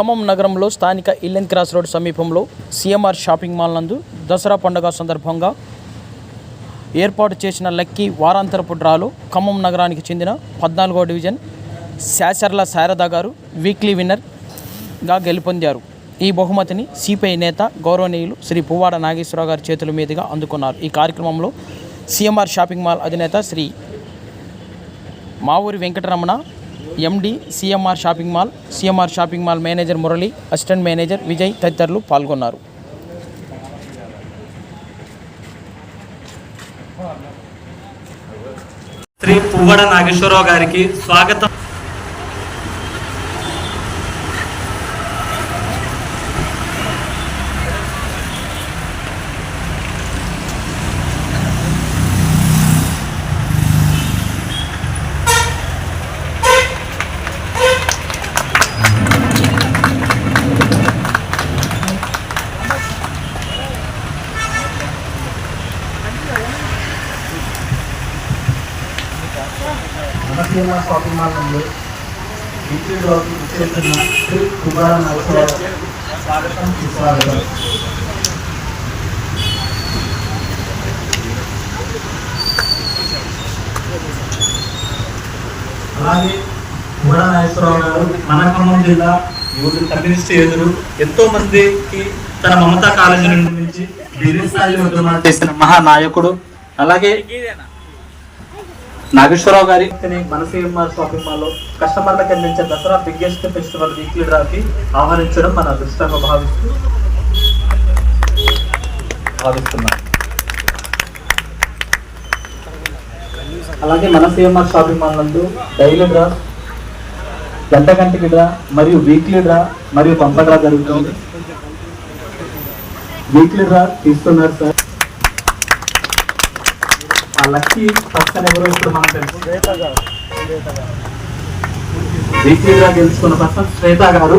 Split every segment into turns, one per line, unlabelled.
ఖమ్మం నగరంలో స్థానిక ఇల్లెన్ క్రాస్ రోడ్ సమీపంలో సిఎంఆర్ షాపింగ్ మాల్ నందు దసరా పండుగ సందర్భంగా ఏర్పాటు చేసిన లక్కీ వారాంతరపు డ్రాలో ఖమ్మం నగరానికి చెందిన పద్నాలుగో డివిజన్ శాసర్ల శారద గారు వీక్లీ విన్నర్గా గెలుపొందారు. ఈ బహుమతిని సిపిఐ నేత గౌరవనీయులు శ్రీ పువ్వాడ నాగేశ్వరరావు గారి చేతుల మీదుగా అందుకున్నారు. ఈ కార్యక్రమంలో సిఎంఆర్ షాపింగ్ మాల్ అధినేత Shri Mavuri Venkataramana MD CMR shopping mall CMR shopping mall manager Murali assistant manager Vijay తదితరులు పాల్గొన్నారు.
శ్రీ పువ్వడ నాగేశ్వరరావు గారికి స్వాగతం.
మనసీమ షాపింగ్ మాల్ నుండి ఇంటిలోకి వచ్చేసిన శ్రీ కుమార నరసరావు స్వాగతం సుస్వాగతం. అలాగే కుమార నాగేశ్వరరావు గారు
మన ఖమ్మం జిల్లా యువత కమ్యూనిస్ట్ యోధులు ఎంతో మందికి తన మమతా కాలేజీ నుండి నుంచి
ఢిల్లీ స్థాయి ఉద్యమాలు
చేసిన మహానాయకుడు. అలాగే నాగేశ్వరరావు గారి
మనసీమ షాపింగ్ మాల్లో కస్టమర్లకు అందించే దసరా బిగ్గెస్ట్ ఫెస్టివల్ వీక్లీ డ్రాకి ఆహ్వానించడం మన అదృష్టంగా భావిస్తూ భావిస్తున్నాం. అలాగే మన సిఎంఆర్ షాపింగ్ మాల్ నందు డైలీ డ్రా గంట గంటకి డ్రా మరియు వీక్లీ డ్రా మరియు పంప డ్రా జరుగుతుంది. వీక్లీ డ్రా తీస్తున్నారు సార్. ఆ లక్కీ పర్సన్ ఎవరో ఇప్పుడు మనకు తెలుసు వీక్లీ డ్రా గెలుచుకున్న person Shweta garu.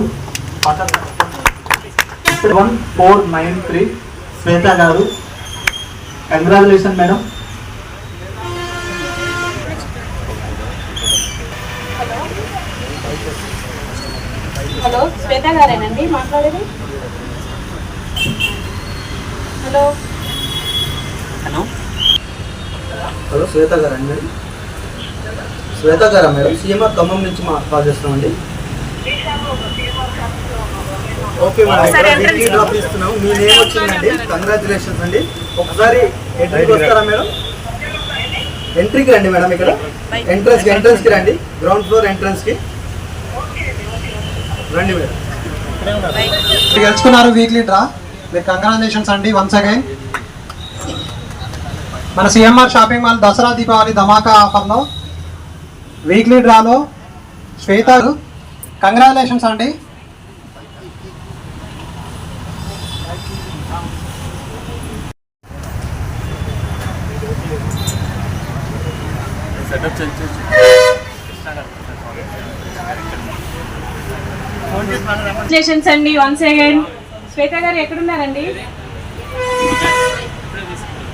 One four nine three Shweta garu. Congratulation madam
hello Shweta గారేనండి? మాట్లాడేది? హలో.
హలో.
హలో శ్వేత గారు అండి? శ్వేత గారా మేడం సీఎంఆర్ ఖమ్మం నుంచి మా కాల్ చేస్తున్నామండి. ఓకే మేడం డ్రాప్ ఇస్తున్నాం మీ నేమ్ వచ్చిందండి. కంగ్రాచులేషన్స్ అండి. ఒకసారి ఎంట్రీకి వస్తారా మేడం? ఎంట్రీకి రండి మేడం ఇక్కడ. ఎంట్రన్స్ ఎంట్రన్స్కి రండి. గ్రౌండ్ ఫ్లోర్ ఎంట్రన్స్కి. రండి మేడం.
గెలుచుకున్నారు వీక్లీ డ్రా. మీకు కంగ్రాచులేషన్స్ అండి వన్స్ అగైన్ మన CMR shopping mall Dussehra Deepavali Dhamaka ఆఫర్లో వీక్లీ డ్రాలో శ్వేత కంగ్రాచులేషన్స్ అండి.
కంగ్రాచులేషన్స్ అండి వన్స్ అగైన్ శ్వేత గారు ఎక్కడున్నారండి?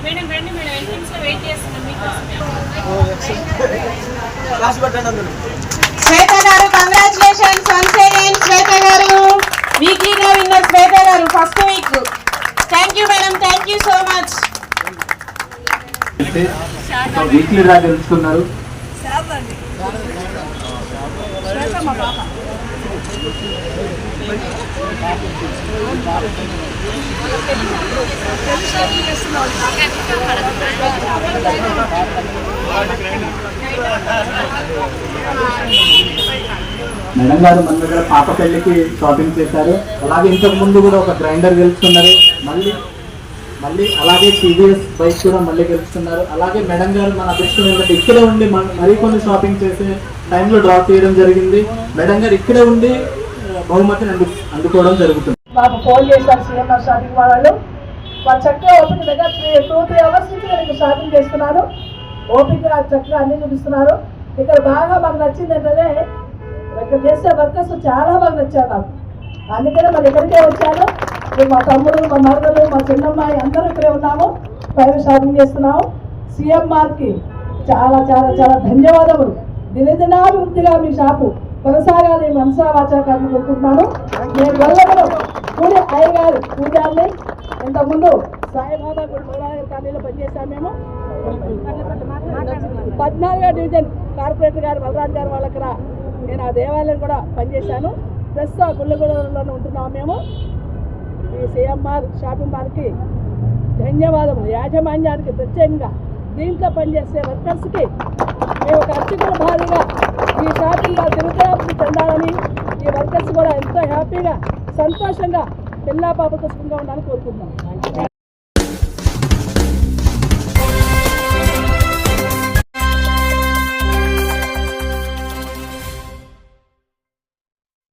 మేడం రండి మేడం ఎంట్రన్స్లో వెయిట్ చేస్తున్నాం శ్వేత గారు కంగ్రాచులేషన్స్ వన్స్ అగైన్ శ్వేత గారు. వీక్లీ గా విన్నర్ శ్వేత గారు first week thank you madam thank you so much
weekly draw గెలుచుకున్నారు మేడం గారు మన దగ్గర పాప పెళ్ళికి షాపింగ్ చేశారు. అలాగే ఇంతకు ముందు కూడా ఒక గ్రైండర్ గెలుచుకున్నారు. మళ్ళీ మళ్ళీ అలాగే టీవీఎస్ బైక్ కూడా మళ్ళీ గెలుచుకున్నారు. అలాగే మేడం గారు మన అదృష్టం ఏంటంటే ఇక్కడే ఉండి మన మరికొన్ని షాపింగ్ చేసే టైంలో డ్రాప్ చేయడం జరిగింది. మేడం గారు ఇక్కడే ఉండి బహుమతిని అందు అందుకోవడం జరుగుతుంది.
మాకు ఫోన్ చేశారు సీఎంఆర్ షాపింగ్ వాళ్ళు వాళ్ళు చక్కగా ఓపిక దగ్గర త్రీ టూ త్రీ అవర్స్ నుంచి నేను షాపింగ్ చేస్తున్నాను. ఓపిక చక్కగా అన్ని చూపిస్తున్నారు. ఇక్కడ బాగా మాకు నచ్చింది ఏంటంటే ఇక్కడ చేసే వర్కర్స్ చాలా బాగా నచ్చారు నాకు అందుకనే మరి ఇక్కడికే వచ్చాను మా తమ్ముడు మా మరదలు మా చిన్నమ్మాయి అందరూ ఇక్కడే ఉన్నాము. పైన షాపింగ్ చేస్తున్నాము. సీఎంఆర్కి చాలా చాలా చాలా ధన్యవాదములు. దినదినాభివృద్ధిగా మీ షాపు కొనసాగాలి మనసా వాచాకాన్ని కోరుకుంటున్నాను నేను వల్లభను గుడి అయ్యగారు పూజారిని ఇంతకుముందు సాయిబాబా గుడి మొదలైన కాలనీలో పనిచేశాము మేము. పద్నాలుగో డివిజన్ కార్పొరేటర్ గారు బలరాజ్ గారు వాళ్ళ నేను ఆ దేవాలయం కూడా పనిచేశాను. ప్రస్తుతం గుళ్ళగూడలోనే ఉంటున్నాము మేము. ఈ సిఎంఆర్ షాపింగ్ మాల్కి ధన్యవాదములు. యాజమాన్యానికి ప్రత్యేకంగా దీంట్లో పనిచేసే వర్కర్స్కి మేము ఒక అర్చకుల భారీగా ఈ షాపింగ్ మాల్ తిరుగుతాభివృద్ధి చెందాలని ఈ వర్కర్స్ కూడా ఎంతో హ్యాపీగా సంతోషంగా పిల్లా పాపతో సుఖంగా ఉండాలని కోరుకుంటున్నాం.